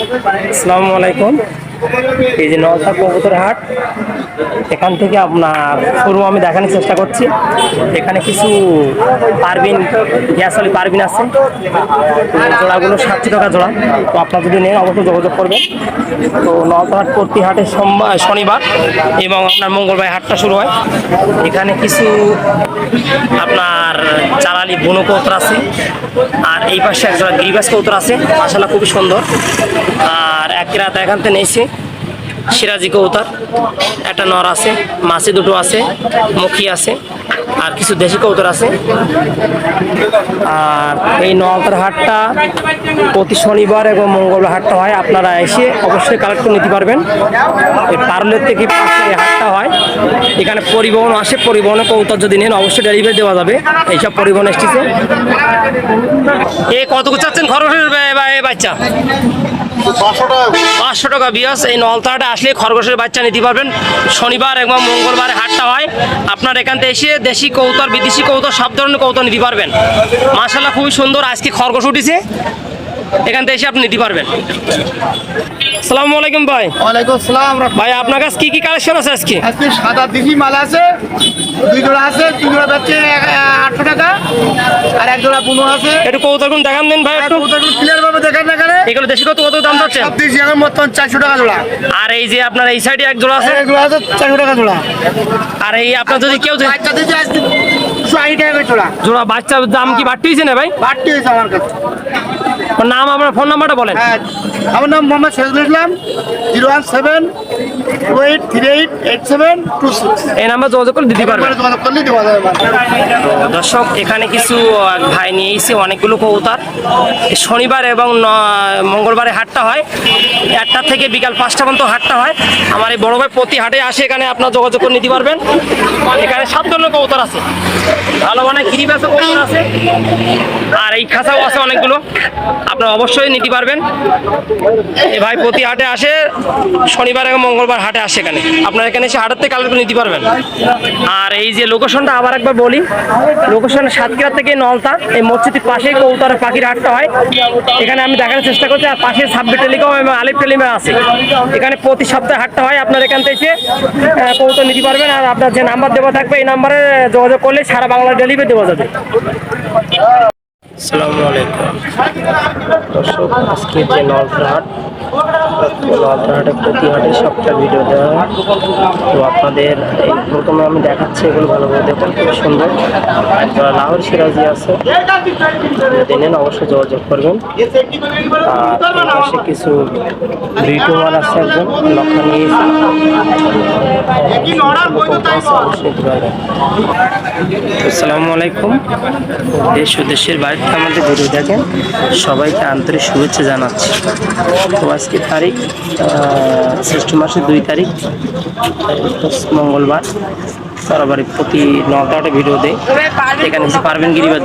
আসসালামু আলাইকুম। এই যে নলতা কবুতর হাট, এখান থেকে আপনার শুরু আমি দেখানোর চেষ্টা করছি। এখানে কিছু পারবিন গ্যাস আলি পারবিন আছে। জোড়াগুলো ষাটটি টাকা জোড়া। তো আপনার যদি নেন, অবশ্যই যোগাযোগ করবেন। তো নলতা হাট প্রতি হাটে সোমবার শনিবার এবং আপনার মঙ্গলবার হাটটা শুরু হয়। এখানে কিছু আপনার চালালি বুনো কৌতর আছে। আর এই পাশে একজোড়া গিরিবাস কৌতর আছে। মাসাল্লাহ খুবই সুন্দর। আর এক রাত এখান থেকে নিয়েছি। সিরাজি কৌতার একটা নর আছে মাছি দুটো আছে, মুখী আছে, আর কিছু দেশি কৌতর আছে। আর এই নলতার হাটটা প্রতি শনিবার এবং মঙ্গলবার হাটটা হয়, আপনারা এসে অবশ্যই কালেক্ট করে নিতে পারবেন। এই পার্লের থেকে এই হাটটা হয়। এখানে পরিবহন আসে, পরিবহনে কৌতর যদি নেন, অবশ্যই ডেলিভারি দেওয়া যাবে। এইসব পরিবহন এসেছে। এ কত চাচ্ছেন খরচের বাচ্চা? পাঁচশো টাকা বিয়াস এই নলতাটা আসলে খরগোশের বাচ্চা নিতে পারবেন। শনিবার এবং মঙ্গলবার হাটটা হয়। আপনার এখান থেকে এসে দেশি কৌতর বিদেশি কৌতর সব ধরনের কৌতর নিতে পারবেন। মাশাল্লাহ খুবই সুন্দর। আজকে খরগোশ উঠেছে। এখান থেকে এসে আপনি নিতে পারবেন। আসসালামু আলাইকুম ভাই। ওয়ালাইকুম আসসালাম। ভাই আপনার কাছে কি কি কালেকশন আছে আজকে? আজকে সাদা দিঘি মাল আছে দুই জোড়া আছে তিন জোড়া যাচ্ছে আটশো টাকা আর এক জোড়া বুনো আছে। একটু কৌতরগুলো দেখান দেন ভাই একটু। ক্লিয়ার ভাবে দেখান না এখানে এগুলো দেশি কত কত দাম পাচ্ছেন? সব দেশি এখন মত চারশো টাকা জোড়া। আর এই যে আপনার এই সাইডে এক জোড়া আছে? এক জোড়া আছে চারশো টাকা জোড়া। আর এই আপনার যদি কেউ বাচ্চা দিতে আজকে দুশো টাকা জোড়া। জোড়া বাচ্চার দাম কি বাড়তি হয়েছে না ভাই? বাড়তি আমার কাছে। নাম আপনার ফোন নাম্বারটা বলেন। হ্যাঁ আমার নাম Mohammad Sirajul Islam zero one seven two eight three eight eight seven two six. এই নাম্বার যোগাযোগ করে দিতে পারবেন। দর্শক এখানে কিছু ভাই নিয়ে এসে অনেকগুলো কবুতর। শনিবার এবং মঙ্গলবারে হাটটা হয়। একটা থেকে বিকাল পাঁচটা পর্যন্ত হাটটা হয়। আমার এই বড় ভাই প্রতি হাটে আসে এখানে আপনার যোগাযোগ করে নিতে পারবেন। এখানে সাত ধরনের কবুতর আছে। ভালো মানে গিরিবাসও কবুতর আছে। আর এই খাঁচাও আছে অনেকগুলো। আপনারা অবশ্যই নিতে পারবেন। এ ভাই প্রতি হাটে আসে শনিবার এবং মঙ্গলবার হাটে আসে এখানে। আপনারা এখানে এসে হাটের থেকে কালেক্ট নিতে পারবেন। আর এই যে লোকেশনটা আবার একবার বলি লোকেশন সাতক্ষীরা থেকে নলতা এই মসজিদের পাশেই কৌতার পাখির হাটটা হয়। এখানে আমি দেখানোর চেষ্টা করছি আর পাশে সাব্বির টেলিকম এবং আলিফ টেলিমে আছে। এখানে প্রতি সপ্তাহে হাটটা হয় আপনার এখান থেকে আহ, নিতে পারবেন। আর আপনার যে নাম্বার দেওয়া থাকবে এই নাম্বারে যোগাযোগ করলে সারা বাংলা ডেলিভারি দেওয়া যাবে। আসসালামু আলাইকুম। দর্শক আজকে যে নলফ্রাট নলফ্রাটের প্রতি হাটে সবটা ভিডিও দেওয়া। তো আপনাদের এই প্রথমে আমি দেখাচ্ছি এগুলো ভালোভাবে দেখুন খুব সুন্দর। লাহোর সিরাজি আছে। যদি অবশ্যই যোগাযোগ করবেন। আর পাশে কিছু ভিডিওমান আছে একজন, লক্ষণ নিয়েছে। আসসালামু আলাইকুম। দেশ ও দেশের থেকে আমাদের ভিডিও দেখেন। সবাইকে আন্তরিক শুভেচ্ছা জানাচ্ছি। তো আজকে তারিখ জ্যৈষ্ঠ মাসের দুই তারিখ মঙ্গলবার সরাবারি প্রতি নটা ভিডিও দেয়। এখানে পারবেন গিরিবার